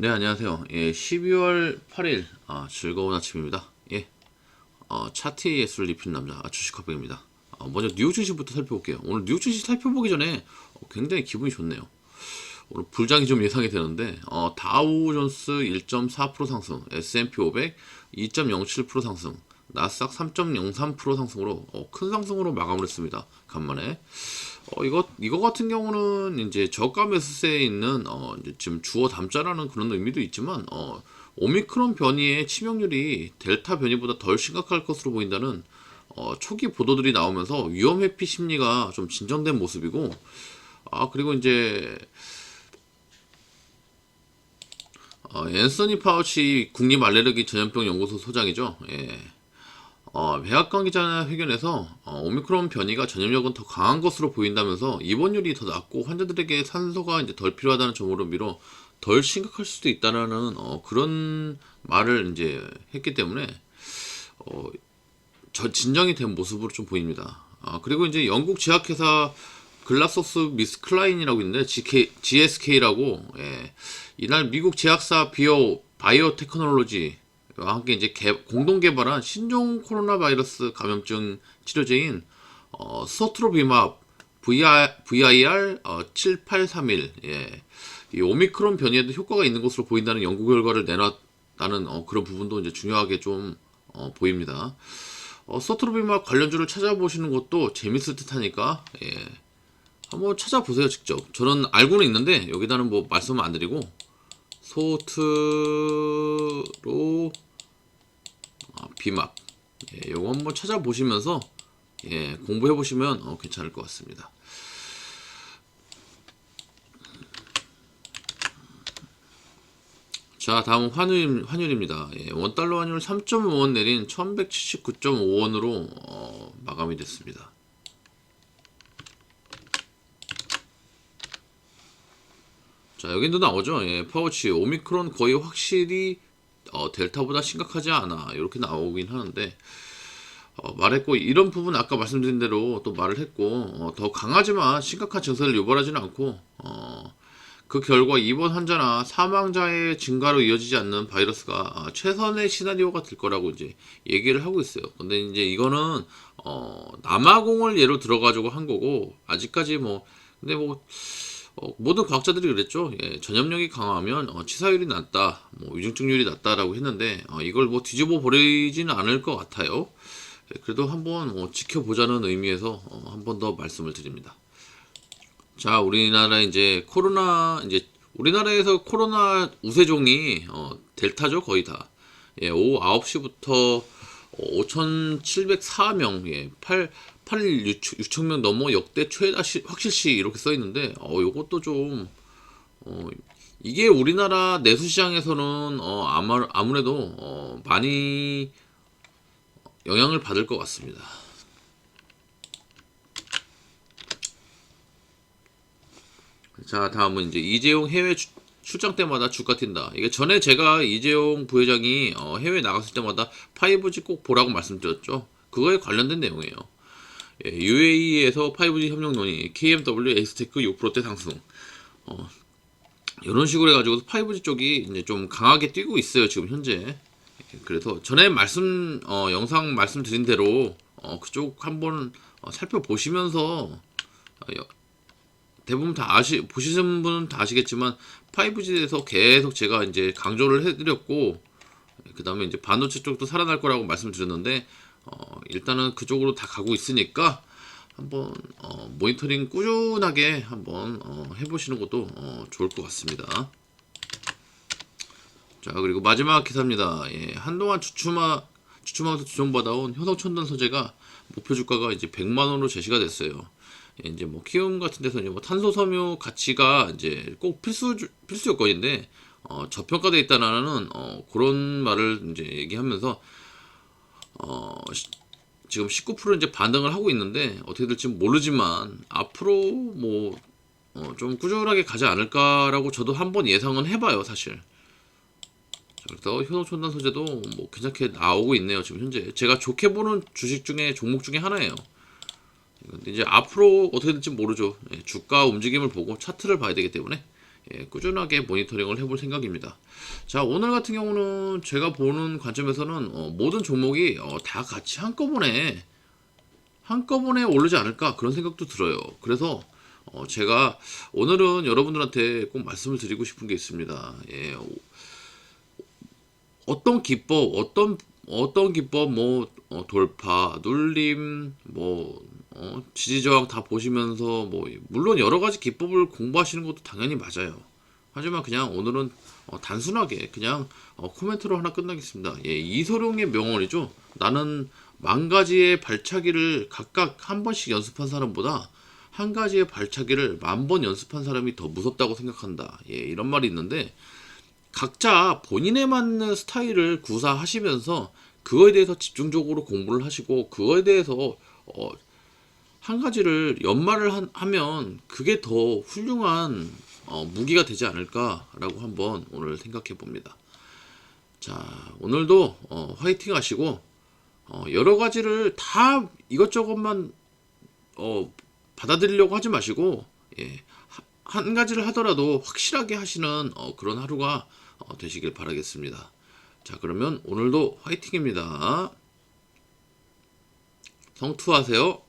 네, 안녕하세요. 예, 12월 8일, 아, 즐거운 아침입니다. 예, 어, 차트의 예술을 입힌 남자, 아, 주식커백입니다. 어, 먼저 뉴욕 증시부터 살펴볼게요. 오늘 뉴욕 증시 살펴보기 전에 어, 굉장히 기분이 좋네요. 오늘 불장이 좀 예상이 되는데, 어, 다우존스 1.4% 상승, S&P 500 2.07% 상승, 나스닥 3.03% 상승으로 어, 큰 상승으로 마감을 했습니다. 간만에. 어, 이거, 이거 같은 경우는 이제 저가 매수세에 있는, 어, 지금 주어 담자라는 그런 의미도 있지만, 어, 오미크론 변이의 치명률이 델타 변이보다 덜 심각할 것으로 보인다는, 어, 초기 보도들이 나오면서 위험 회피 심리가 좀 진정된 모습이고, 아, 그리고 이제, 어, 앤서니 파우치 국립 알레르기 전염병 연구소 소장이죠. 예. 어, 백악관 기자회견에서 어, 오미크론 변이가 전염력은 더 강한 것으로 보인다면서 입원율이 더 낮고 환자들에게 산소가 이제 덜 필요하다는 점으로 미뤄 덜 심각할 수도 있다라는 어, 그런 말을 이제 했기 때문에 어, 저 진정이 된 모습으로 좀 보입니다. 아, 그리고 이제 영국 제약회사 글라소스 미스 클라인이라고 있는데 GK, GSK라고 예, 이날 미국 제약사 비오 바이오 테크놀로지 와 함께 이제 개- 공동 개발한 신종 코로나 바이러스 감염증 치료제인 어, 스토트로비맙 VR, VIR 어, 7831 예. 이 오미크론 변이에도 효과가 있는 것으로 보인다는 연구 결과를 내놨다는 어, 그런 부분도 이제 중요하게 좀 어, 보입니다. 어, 스토트로비맙 관련주를 찾아보시는 것도 재밌을 듯하니까 예. 한번 찾아보세요 직접. 저는 알고는 있는데 여기다는 뭐 말씀은 안 드리고 소트로 아, 비막 예, 요거 한번 찾아보시면서 예, 공부해 보시면 어, 괜찮을 것 같습니다. 자, 다음 환율, 환율입니다. 예, 원달러 환율 3.5원 내린 1179.5원으로 어, 마감이 됐습니다. 자, 여기도 나오죠. 예, 파우치 오미크론 거의 확실히 어, 델타보다 심각하지 않아. 이렇게 나오긴 하는데 어, 말했고 이런 부분 아까 말씀드린 대로 또 말을 했고 어, 더 강하지만 심각한 증세를 유발하지는 않고 어, 그 결과 입원 환자나 사망자의 증가로 이어지지 않는 바이러스가 아, 최선의 시나리오가 될 거라고 이제 얘기를 하고 있어요. 근데 이제 이거는 어, 남아공을 예로 들어가지고 한 거고 아직까지 뭐 근데 뭐 어, 모든 과학자들이 그랬죠. 예, 전염력이 강하면 어, 치사율이 낮다, 뭐 위중증률이 낮다라고 했는데 어, 이걸 뭐 뒤집어 버리지는 않을 것 같아요. 예, 그래도 한번 뭐 지켜보자는 의미에서 어, 한번 더 말씀을 드립니다. 자, 우리나라 이제 코로나 이제 우리나라에서 코로나 우세종이 어, 델타죠 거의 다. 예, 오후 9시부터 5,704명, 예, 8, 8일 6천 명 넘어 역대 최다 시, 확실시 이렇게 써 있는데, 어, 요것도 좀, 어, 이게 우리나라 내수 시장에서는, 어, 아마, 아무래도, 어, 많이 영향을 받을 것 같습니다. 자, 다음은 이제 이재용 해외 주- 출장 때마다 주가 튄다. 이게 전에 제가 이재용 부회장이 어, 해외 나갔을 때마다 5G 꼭 보라고 말씀드렸죠. 그거에 관련된 내용이에요. 예, UAE에서 5G 협력 논의, KMW 에이스테크 6%대 상승. 어, 이런 식으로 해가지고 5G 쪽이 이제 좀 강하게 뛰고 있어요. 지금 현재. 예, 그래서 전에 말씀 어, 영상 말씀드린 대로 어, 그쪽 한번 어, 살펴보시면서 어, 여- 대부분 다 아시 보시는 분은 다 아시겠지만 5G에서 계속 제가 이제 강조를 해드렸고 그 다음에 이제 반도체 쪽도 살아날 거라고 말씀드렸는데 어, 일단은 그쪽으로 다 가고 있으니까 한번 어, 모니터링 꾸준하게 한번 어, 해보시는 것도 어, 좋을 것 같습니다. 자 그리고 마지막 기사입니다. 예, 한동안 주춤하 주춤하면서 주정받아온 효성천단 소재가 목표 주가가 이제 100만 원으로 제시가 됐어요. 예, 이제 뭐 키움 같은 데서 이제 뭐 탄소 섬유 가치가 이제 꼭 필수 주- 필수 요건인데 어, 저평가돼 있다라는 어, 그런 말을 이제 얘기하면서 어, 시- 지금 19% 이제 반등을 하고 있는데 어떻게 될지 모르지만 앞으로 뭐 어, 좀 꾸준하게 가지 않을까라고 저도 한번 예상은 해봐요 사실. 자, 그래서 효성촌단 소재도 뭐 괜찮게 나오고 있네요 지금 현재 제가 좋게 보는 주식 중에 종목 중에 하나예요. 근데 이제 앞으로 어떻게 될지 모르죠. 예, 주가 움직임을 보고 차트를 봐야 되기 때문에 예, 꾸준하게 모니터링을 해볼 생각입니다. 자, 오늘 같은 경우는 제가 보는 관점에서는 어, 모든 종목이 어, 다 같이 한꺼번에 한꺼번에 오르지 않을까 그런 생각도 들어요. 그래서 어, 제가 오늘은 여러분들한테 꼭 말씀을 드리고 싶은 게 있습니다. 예, 어떤 기법, 어떤 어떤 기법, 뭐 어, 돌파, 눌림, 뭐 어, 지지 저항 다 보시면서 뭐 물론 여러 가지 기법을 공부하시는 것도 당연히 맞아요. 하지만 그냥 오늘은 어, 단순하게 그냥 어, 코멘트로 하나 끝나겠습니다. 예, 이소룡의 명언이죠. 나는 만 가지의 발차기를 각각 한 번씩 연습한 사람보다 한 가지의 발차기를 만 번 연습한 사람이 더 무섭다고 생각한다. 예, 이런 말이 있는데 각자 본인에 맞는 스타일을 구사하시면서 그거에 대해서 집중적으로 공부를 하시고 그거에 대해서 어, 한 가지를 연말을 한- 하면 그게 더 훌륭한 어, 무기가 되지 않을까라고 한번 오늘 생각해 봅니다. 자, 오늘도 어, 화이팅 하시고 어, 여러 가지를 다 이것저것만 어, 받아들이려고 하지 마시고 예, 하- 한 가지를 하더라도 확실하게 하시는 어, 그런 하루가 어, 되시길 바라겠습니다. 자, 그러면 오늘도 화이팅입니다. 성투하세요.